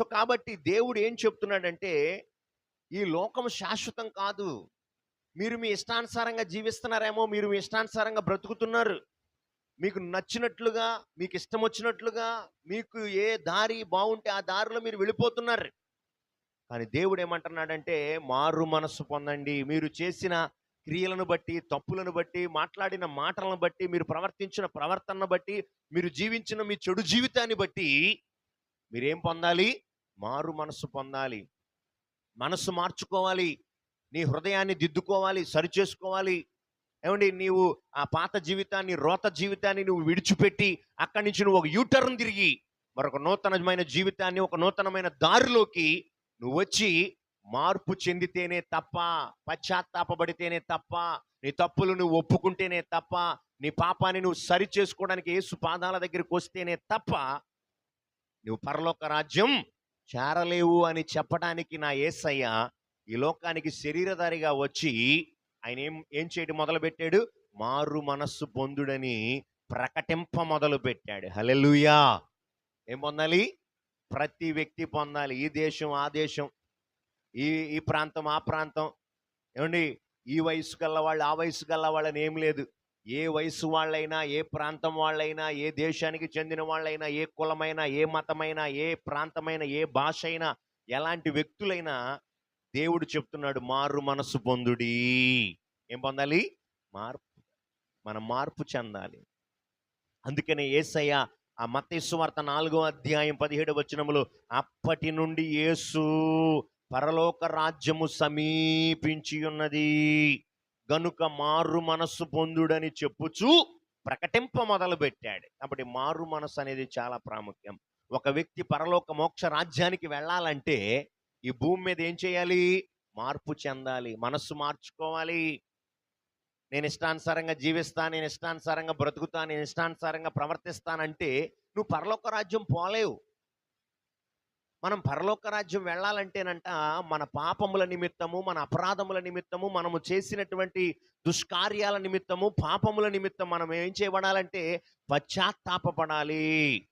So కాబట్టి దేవుడు ఏం చెప్తున్నాడంటే ఈ లోకం శాశ్వతం కాదు. మీరు మీ ఇష్టానుసారంగా జీవిస్తున్నారేమో మీరు మీ ఇష్టానుసారంగా బ్రతుకుతున్నారు. మీకు నచ్చినట్లుగా మీకు ఇష్టం వచ్చినట్లుగా మీకు ఏ దారి బాగుంటే ఆ దారిలో మీరు వెళ్ళిపోతున్నారు. కానీ దేవుడు ఏమంటున్నాడంటే మారు మనస్సు పొందండి. మీరు చేసిన క్రియలను బట్టి తప్పులను బట్టి మాట్లాడిన మాటలను బట్టి మీరు ప్రవర్తించిన ప్రవర్తనను బట్టి మీరు జీవించిన మీ చెడు జీవితాన్ని బట్టి మీరేం పొందాలి? మారు మనస్సు పొందాలి. మనస్సు మార్చుకోవాలి. నీ హృదయాన్ని దిద్దుకోవాలి సరిచేసుకోవాలి. ఏమండి నీవు ఆ పాత జీవితాన్ని రోత జీవితాన్ని నువ్వు విడిచిపెట్టి అక్కడి నుంచి నువ్వు ఒక యూటర్న్ తిరిగి మరొక నూతనమైన జీవితాన్ని ఒక నూతనమైన దారిలోకి నువ్వు వచ్చి మార్పు చెందితేనే తప్ప పశ్చాత్తాపబడితేనే తప్ప నీ తప్పులు నువ్వు ఒప్పుకుంటేనే తప్ప నీ పాపాన్ని నువ్వు సరి చేసుకోవడానికి ఏసు పాదాల దగ్గరికి వస్తేనే తప్ప నువ్వు పరలోక రాజ్యం చేరలేవు అని చెప్పడానికి నా ఏసయ్య ఈ లోకానికి శరీరధారిగా వచ్చి ఆయన ఏం ఏం చేయడం మొదలుపెట్టాడు? మారు మనస్సు పొందుడని ప్రకటింప మొదలు పెట్టాడు హలెలుయా ఏం పొందాలి? ప్రతి వ్యక్తి పొందాలి. ఈ దేశం ఆ దేశం ఈ ఈ ప్రాంతం ఆ ప్రాంతం. ఏమండి? ఈ వయసు గల్ల వాళ్ళు ఆ వయసు గల్ల వాళ్ళని ఏం లేదు. ఏ వయసు వాళ్ళైనా ఏ ప్రాంతం వాళ్ళైనా ఏ దేశానికి చెందిన వాళ్ళైనా ఏ కులమైనా ఏ మతమైనా ఏ ప్రాంతమైనా ఏ భాష అయినా ఎలాంటి వ్యక్తులైనా దేవుడు చెప్తున్నాడు మారు మనసు పొందుడి. ఏం పొందాలి? మార్పు. మనం మార్పు చెందాలి. అందుకనే ఏసయ్య ఆ మతేశ్వార్త నాలుగో అధ్యాయం పదిహేడు వచనములు అప్పటి నుండి యేసు పరలోక రాజ్యము సమీపించి ఉన్నది గనుక మారు మనస్సు పొందుడని చెప్పుచు ప్రకటింప మొదలు పెట్టాడు కాబట్టి మారు మనస్సు అనేది చాలా ప్రాముఖ్యం. ఒక వ్యక్తి పరలోక మోక్ష రాజ్యానికి వెళ్ళాలంటే ఈ భూమి మీద ఏం చేయాలి? మార్పు చెందాలి. మనస్సు మార్చుకోవాలి. నేను ఇష్టానుసారంగా జీవిస్తా నేను ఇష్టానుసారంగా బ్రతుకుతా నేను ఇష్టానుసారంగా ప్రవర్తిస్తానంటే నువ్వు పరలోక రాజ్యం పోలేవు. మనం పరలోక రాజ్యం వెళ్ళాలంటేనంట మన పాపముల నిమిత్తము మన అపరాధముల నిమిత్తము మనము చేసినటువంటి దుష్కార్యాల నిమిత్తము పాపముల నిమిత్తం మనం ఏం చేయబడాలంటే పశ్చాత్తాపపడాలి.